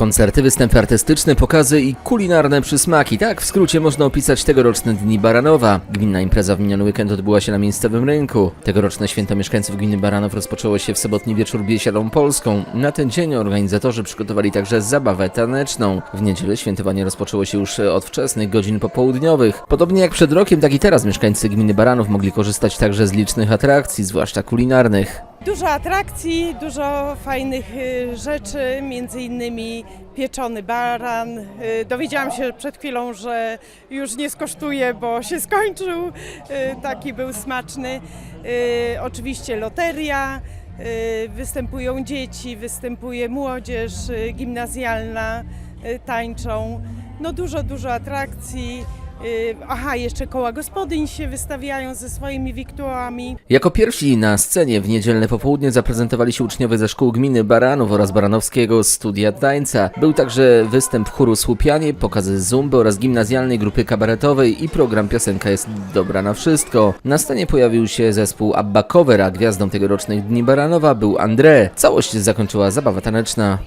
Koncerty, występy artystyczne, pokazy i kulinarne przysmaki. Tak w skrócie można opisać tegoroczne Dni Baranowa. Gminna impreza w miniony weekend odbyła się na miejscowym rynku. Tegoroczne święto mieszkańców gminy Baranów rozpoczęło się w sobotni wieczór biesiadą polską. Na ten dzień organizatorzy przygotowali także zabawę taneczną. W niedzielę świętowanie rozpoczęło się już od wczesnych godzin popołudniowych. Podobnie jak przed rokiem, tak i teraz mieszkańcy gminy Baranów mogli korzystać także z licznych atrakcji, zwłaszcza kulinarnych. Dużo atrakcji, dużo fajnych y, rzeczy, między innymi pieczony baran. Y, Dowiedziałam się przed chwilą, że już nie skosztuję, bo się skończył. Y, Taki był smaczny. Oczywiście loteria. Występują dzieci, występuje młodzież gimnazjalna, tańczą. No dużo, dużo atrakcji. Y, Aha, jeszcze koła gospodyń się wystawiają ze swoimi wiktuałami. Jako pierwsi na scenie w niedzielne popołudnie zaprezentowali się uczniowie ze szkół gminy Baranów oraz Baranowskiego Studia Tańca. Był także występ chóru Słupianie, pokazy zumby oraz gimnazjalnej grupy kabaretowej i program Piosenka jest dobra na wszystko. Na scenie pojawił się zespół Abba Cover, a gwiazdą tegorocznych Dni Baranowa był André. Całość zakończyła zabawa taneczna.